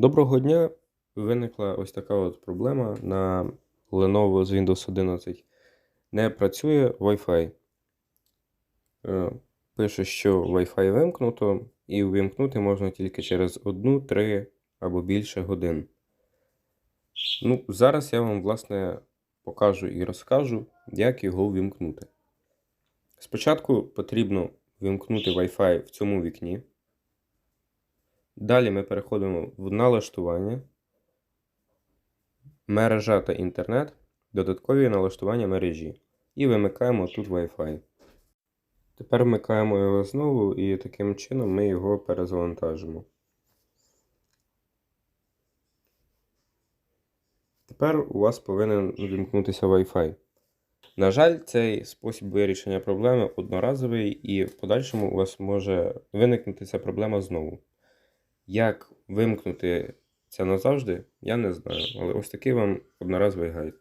Доброго дня! Виникла ось така от проблема на Lenovo з Windows 11. Не працює Wi-Fi. Е, Пише, що Wi-Fi вимкнуто, і увімкнути можна тільки через 1, 3 або більше годин. Ну, зараз я вам, власне, покажу і розкажу, як його ввімкнути. Спочатку потрібно вимкнути Wi-Fi в цьому вікні. Далі ми переходимо в налаштування, мережа та інтернет, додаткові налаштування мережі. І вимикаємо тут Wi-Fi. Тепер вмикаємо його знову і таким чином ми його перезавантажимо. Тепер у вас повинен вимкнутися Wi-Fi. На жаль, цей спосіб вирішення проблеми одноразовий, і в подальшому у вас може виникнути ця проблема знову. Як вимкнути це назавжди, я не знаю. Але ось такий вам одноразовий гайд.